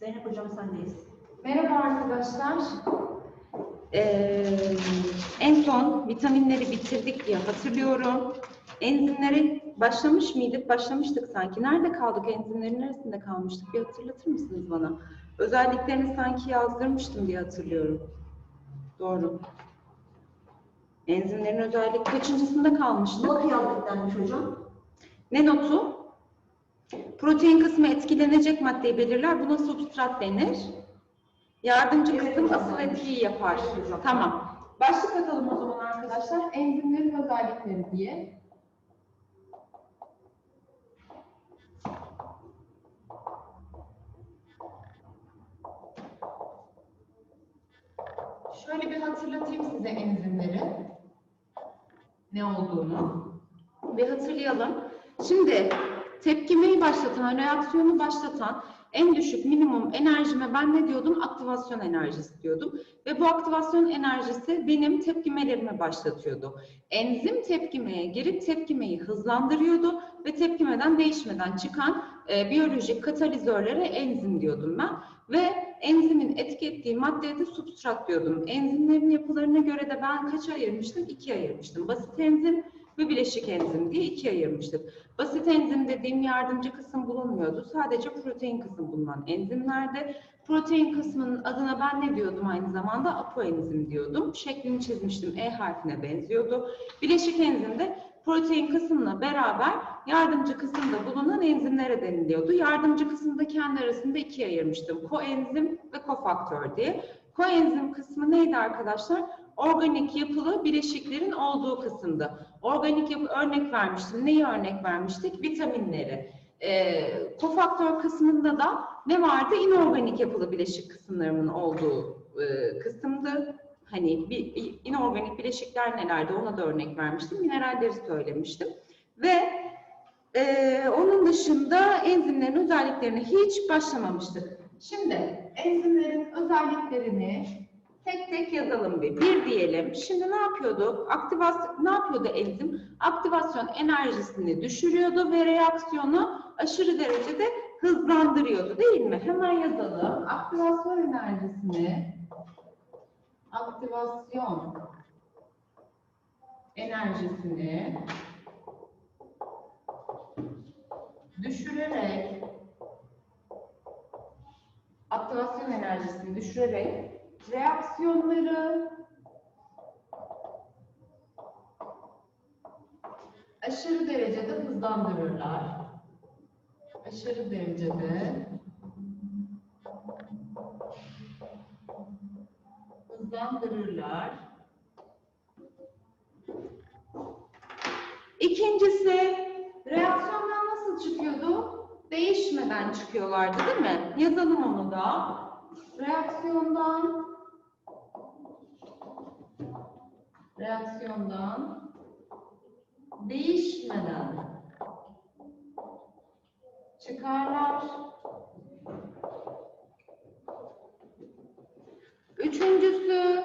Zeynep hocam sendeyiz. Merhaba arkadaşlar. Ee, en son vitaminleri bitirdik diye hatırlıyorum. Enzimlere başlamış mıydık? Başlamıştık sanki. Nerede kaldık? Enzimlerin neresinde kalmıştık? Bir hatırlatır mısınız bana? Özelliklerini sanki yazdırmıştım diye hatırlıyorum. Doğru. Enzimlerin özellik kaçıncısında kalmıştık? Not yazdık denmiş hocam. Ne notu? Protein kısmı etkilenecek maddeyi belirler. Buna substrat denir. Yardımcı Evet, kısım asıl etkiyi yapar. Hocam. Tamam. Başlık atalım o zaman arkadaşlar. Enzimlerin özellikleri diye. Şöyle bir hatırlatayım size enzimleri. Ne olduğunu. Bir hatırlayalım. Şimdi tepkimeyi başlatan, reaksiyonu başlatan en düşük minimum enerjime ben ne diyordum? Aktivasyon enerjisi diyordum. Ve bu aktivasyon enerjisi benim tepkimelerimi başlatıyordu. Enzim tepkimeye girip tepkimeyi hızlandırıyordu ve tepkimeden değişmeden çıkan e, biyolojik katalizörlere enzim diyordum ben. Ve enzimin etki ettiği maddeye de substrat diyordum. Enzimlerin yapılarına göre de ben kaç ayırmıştım? İki ayırmıştım. Basit enzim ve bileşik enzim diye ikiye ayırmıştık. Basit enzim dediğim yardımcı kısım bulunmuyordu. Sadece protein kısım bulunan enzimlerde. Protein kısmının adına ben ne diyordum aynı zamanda? Apoenzim diyordum. Şeklini çizmiştim. E harfine benziyordu. Bileşik enzim de protein kısmına beraber yardımcı kısımda bulunan enzimlere deniliyordu. Yardımcı kısımda kendi arasında ikiye ayırmıştım. Koenzim ve kofaktör diye. Koenzim kısmı neydi arkadaşlar? Organik yapılı bileşiklerin olduğu kısımda. Organik yapı örnek vermiştim. Neyi örnek vermiştik? Vitaminleri. Ee, kofaktör kısmında da ne vardı? İnorganik yapılı bileşik kısımlarının olduğu e, kısımdı. Hani bir inorganik bileşikler nelerdi ona da örnek vermiştim. Mineralleri söylemiştim. Ve e, onun dışında enzimlerin özelliklerine hiç başlamamıştık. Şimdi enzimlerin özelliklerini tek tek yazalım bir. Bir diyelim. Şimdi ne yapıyordu? Aktivasyon ne yapıyordu enzim? Aktivasyon enerjisini düşürüyordu ve reaksiyonu aşırı derecede hızlandırıyordu değil mi? Hemen yazalım. Aktivasyon enerjisini aktivasyon enerjisini düşürerek aktivasyon enerjisini düşürerek reaksiyonları aşırı derecede hızlandırırlar. Aşırı derecede hızlandırırlar. İkincisi, reaksiyondan nasıl çıkıyordu? Değişmeden çıkıyorlardı değil mi? Yazalım onu da. Reaksiyondan reaksiyondan değişmeden çıkarlar. Üçüncüsü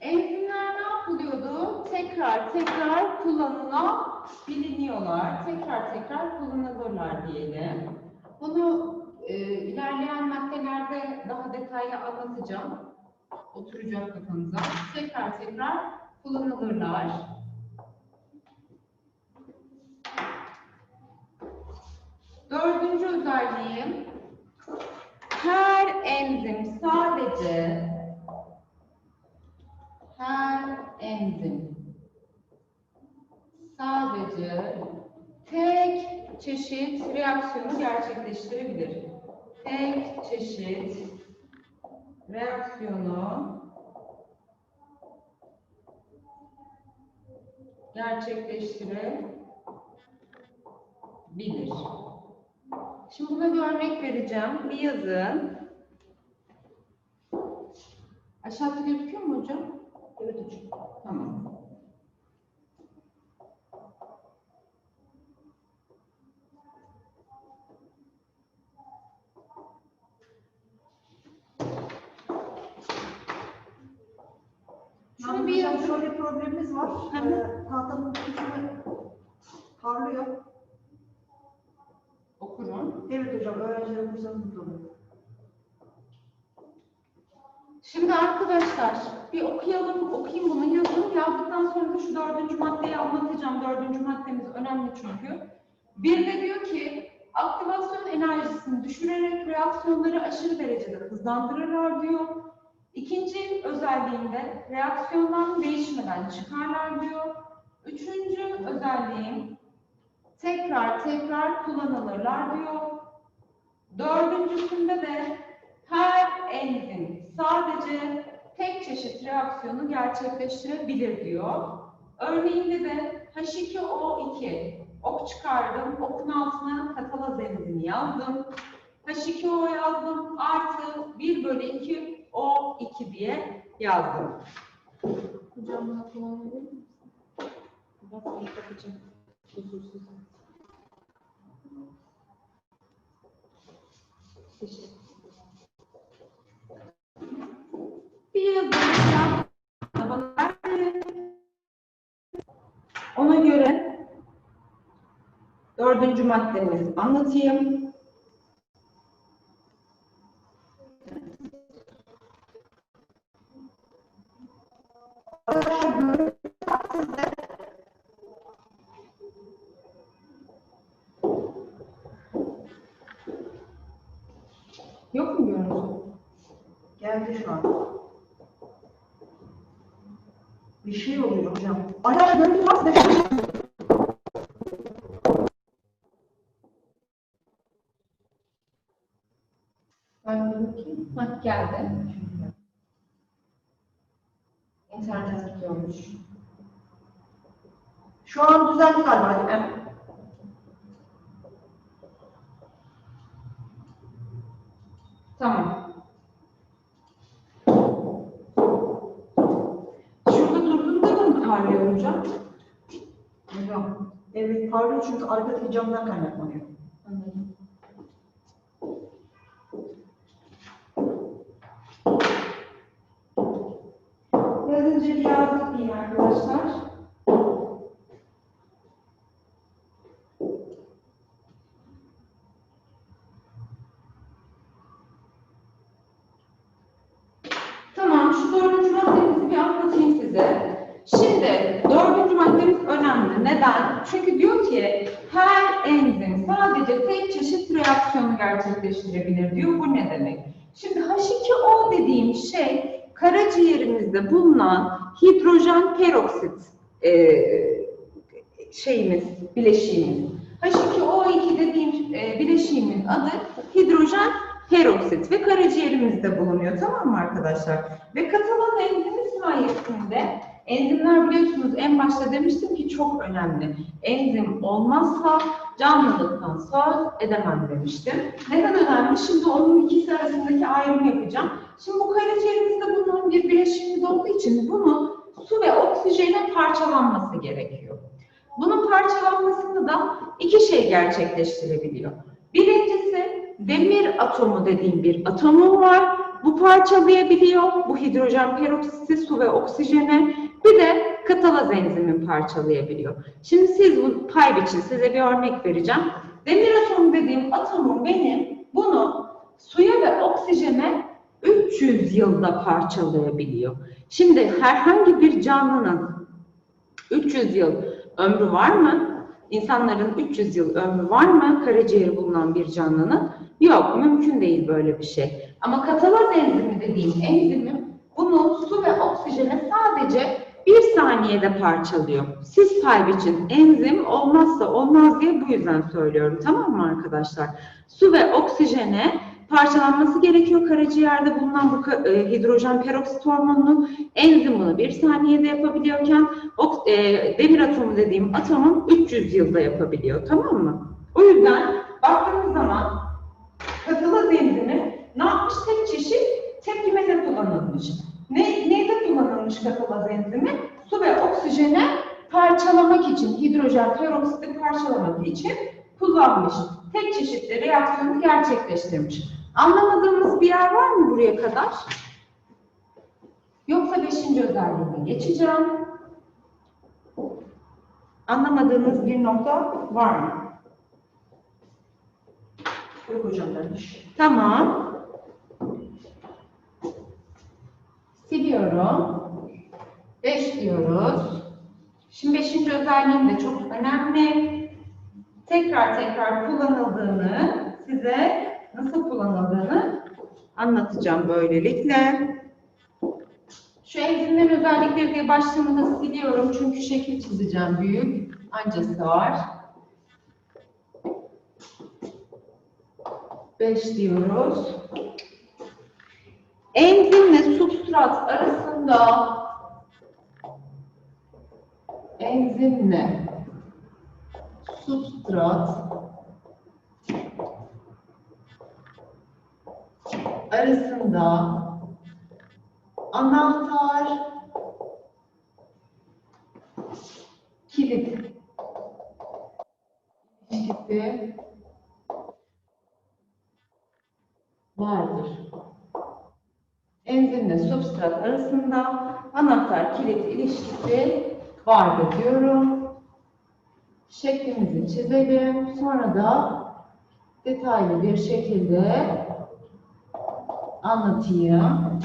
enzimler ne yapılıyordu? Tekrar tekrar kullanılabiliyorlar. Tekrar tekrar kullanılırlar diyelim. Bunu e, ilerleyen maddelerde daha detaylı anlatacağım. Oturacak kafanıza. Tekrar tekrar kullanılırlar. Dördüncü özelliğim her enzim sadece her enzim sadece tek çeşit reaksiyonu gerçekleştirebilir. Tek çeşit reaksiyonu gerçekleştirebilir. Şimdi buna bir örnek vereceğim. Bir yazın. Aşağıda gözüküyor mu hocam? Evet hocam. Tamam. Şunu bir yazın. şöyle problemimiz var. Ee, tahtanın içine parlıyor. Okurun. Evet hocam öğrenciler kursanız oluyor. Şimdi arkadaşlar bir okuyalım, okuyayım bunu yazın. Yazdıktan sonra da şu dördüncü maddeyi anlatacağım. Dördüncü maddemiz önemli çünkü. Bir de diyor ki aktivasyon enerjisini düşürerek reaksiyonları aşırı derecede hızlandırırlar diyor. İkinci özelliğinde reaksiyondan değişmeden çıkarlar diyor. Üçüncü özelliğim tekrar tekrar kullanılırlar diyor. Dördüncüsünde de her enzim sadece tek çeşit reaksiyonu gerçekleştirebilir diyor. Örneğinde de H2O2 ok çıkardım, okun altına katalaz enzimi yazdım. H2O yazdım artı 1 bölü 2 O2 diye yazdım. Hocam bana kullanabilir misin? Bak, bakacağım. Huzursuz. Bir yazı. Ona göre dördüncü maddemizi anlatayım. Yok mu görüntü? Geldi şu an. Bir şey oluyor hocam. Aynen görüntü nasıl Ben de bakayım. Hah geldi. Gidiyormuş. Şu an düzeldi galiba değil mi? Tamam. Şurada durduğumda da mı parlıyor hocam? Hocam. Evet parlıyor çünkü arkadaki camdan kaynaklanıyor. Anladım. Yazınca bir yazdık diyeyim arkadaşlar. Tamam, şu dördüncü maddemizi bir anlatayım size. Şimdi dördüncü maddemiz önemli. Neden? Çünkü diyor ki her enzim sadece tek çeşit reaksiyonu gerçekleştirebilir diyor. Bu ne demek? Şimdi H2O dediğim şey karaciğerimizde bulunan hidrojen peroksit e, şeyimiz, bileşiğimiz. H2O2 dediğim e, bileşiğimin adı hidrojen peroksit ve karaciğerimizde bulunuyor tamam mı arkadaşlar? Ve katalaz enzimi sayesinde enzimler biliyorsunuz en başta demiştim ki çok önemli. Enzim olmazsa canlılıktan söz edemem demiştim. Neden önemli? Şimdi onun ikisi arasındaki ayrımı yapacağım. Şimdi bu karaciğerimizde bulunan bir bileşiğimiz olduğu için bunu su ve oksijene parçalanması gerekiyor. Bunun parçalanmasını da iki şey gerçekleştirebiliyor. Birincisi demir atomu dediğim bir atomum var. Bu parçalayabiliyor. Bu hidrojen peroksiti su ve oksijene. Bir de katalaz enzimi parçalayabiliyor. Şimdi siz bu pay biçin size bir örnek vereceğim. Demir atomu dediğim atomum benim bunu suya ve oksijene 300 yılda parçalayabiliyor. Şimdi herhangi bir canlının 300 yıl ömrü var mı? İnsanların 300 yıl ömrü var mı? Karaciğeri bulunan bir canlının? Yok, mümkün değil böyle bir şey. Ama katalaz enzimi dediğim enzimim bunu su ve oksijene sadece bir saniyede parçalıyor. Siz pay biçin. Enzim olmazsa olmaz diye bu yüzden söylüyorum. Tamam mı arkadaşlar? Su ve oksijene parçalanması gerekiyor karaciğerde bulunan bu e, hidrojen peroksit hormonunun bunu bir saniyede yapabiliyorken ok- e, demir atomu dediğim atomun 300 yılda yapabiliyor. Tamam mı? O yüzden baktığımız zaman katılaz enzimi ne yapmış? Tek çeşit tepkimede kullanılmış. Ne, neyde kullanılmış katılaz enzimi? Su ve oksijene parçalamak için, hidrojen peroksiti parçalamak için kullanmış. Tek çeşitli reaksiyonu gerçekleştirmiş. Anlamadığımız bir yer var mı buraya kadar? Yoksa beşinci özelliğine geçeceğim. Anlamadığınız bir nokta var mı? Yok hocam ben. Tamam. diyorum. 5 diyoruz. Şimdi beşinci özelliğim de çok önemli. Tekrar tekrar kullanıldığını, size nasıl kullanıldığını anlatacağım böylelikle. Şu enzimlerin özellikleri diye başlığımı siliyorum çünkü şekil çizeceğim büyük. Anca sığar. 5 diyoruz. Enzimle substrat arasında enzimle substrat arasında anahtar kilit ilişkisi vardır. Enzimle substrat arasında anahtar kilit ilişkisi vardır diyorum. Şeklimizi çizelim. Sonra da detaylı bir şekilde anlatayım.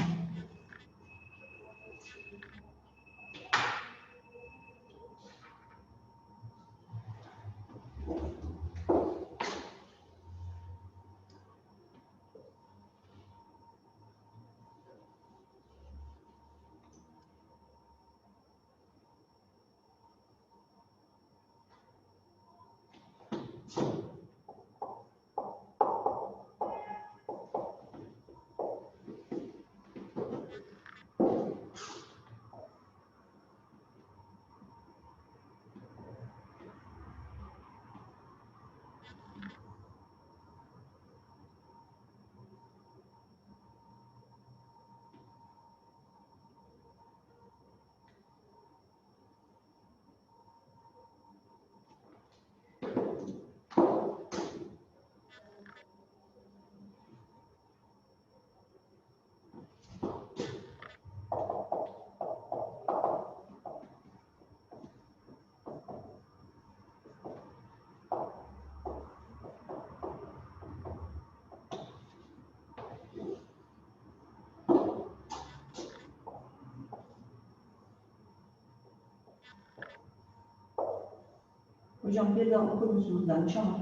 Hocam bir daha okur musunuz demiş ama.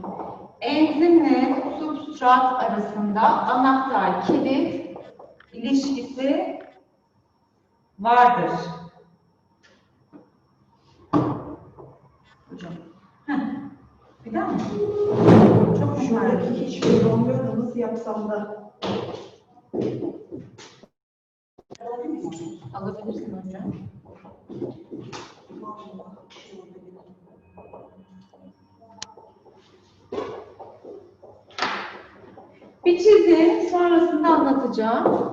Enzimle substrat arasında anahtar kilit ilişkisi vardır. Hocam. Heh. Bir daha mı? Çok şuradaki hiçbir olmuyor da nasıl yapsam da. Alabilirsin hocam. Bir çizim, sonrasında anlatacağım.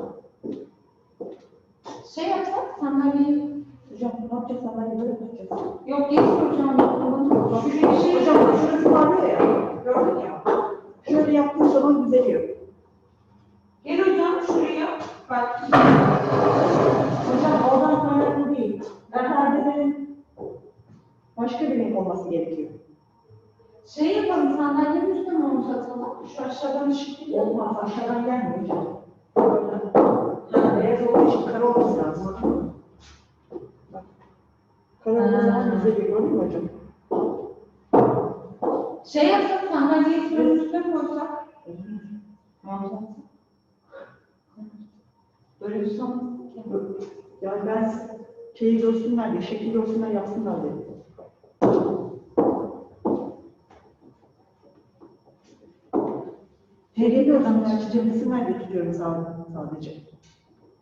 Şey yapsak, sandalyeyi... Hocam ne yapacağız? Sandalye böyle tutacağız. Yok, getir hocam. Şuraya bir şey... Hocam şurası parlıyor ya. Gördün ya. Şöyle yaptığın zaman düzeliyor. Gel hocam şuraya. Bak. Hocam oradan kaynaklı değil. Perdelerin başka bir renk olması gerekiyor. Şey yapalım, sandalyenin üstüne mi uzatalım? Şu aşağıdan ışık geliyor. Olmaz aşağıdan gelmiyor hocam. Ha, beyaz olduğu için kara olması lazım. Bak. Kara olduğu zaman Ha. düzeliyor gördün mü hocam? Şey yapsak, sandalyeyi şuranın üstüne koysak. Tamam. Böyle bir son. Yani ben şeyi görsünler diye, şekil görsünler yapsınlar diye. Öğrenler çiçeğini diye tutuyorum sa- sadece.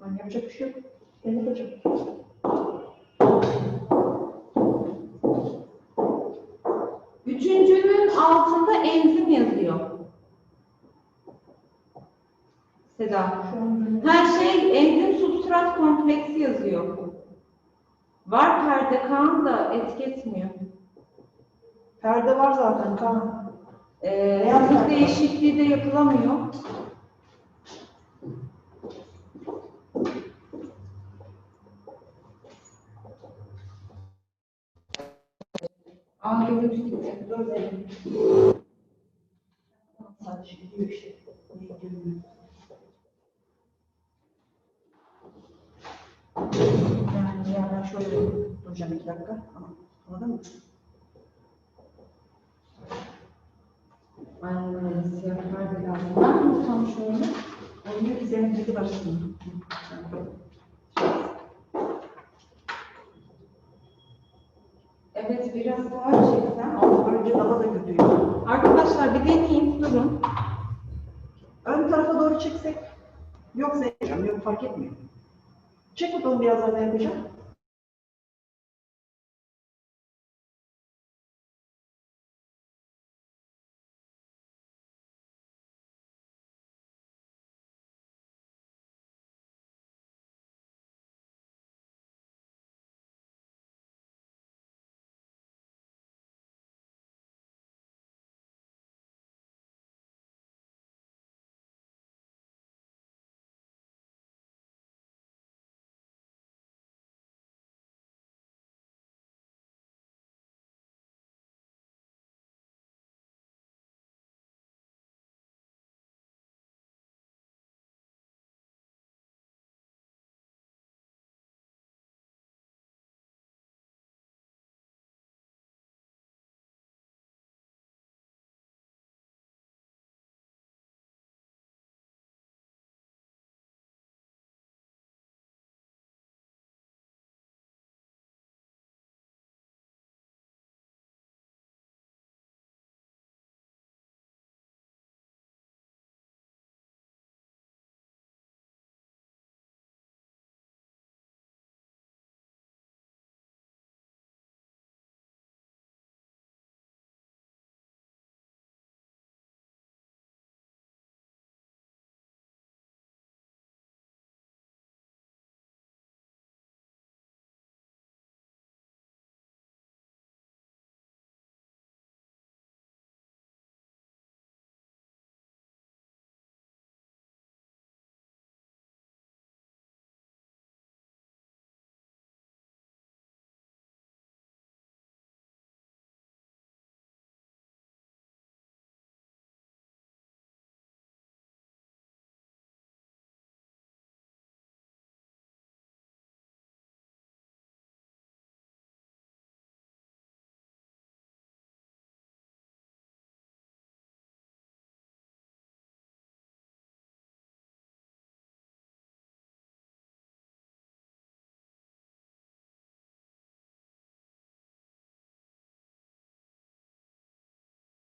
Yani yapacak bir şey yok. Ben yapacağım. Üçüncünün altında enzim yazıyor. Seda. Her şey enzim substrat kompleksi yazıyor. Var perde kan da etki. Perde var zaten kan. Ee, Beyaz hız perde. değişikliği de yapılamıyor. Aa, görüntü gitti. Dur benim. Sadece gidiyor işte. Niye girmiyor? Ben şöyle duracağım iki dakika. Tamam. Anladın mı? Aynen siyah perde lazım. Ben mi tutam şöyle? Onun üzerindeki. Evet biraz daha çeksen. Ama önce daha da kötüydü. Arkadaşlar bir deneyin durun. Ön tarafa doğru çeksek. Yoksa. Yok fark etmiyor. Çek bakalım biraz daha ne yapacağım.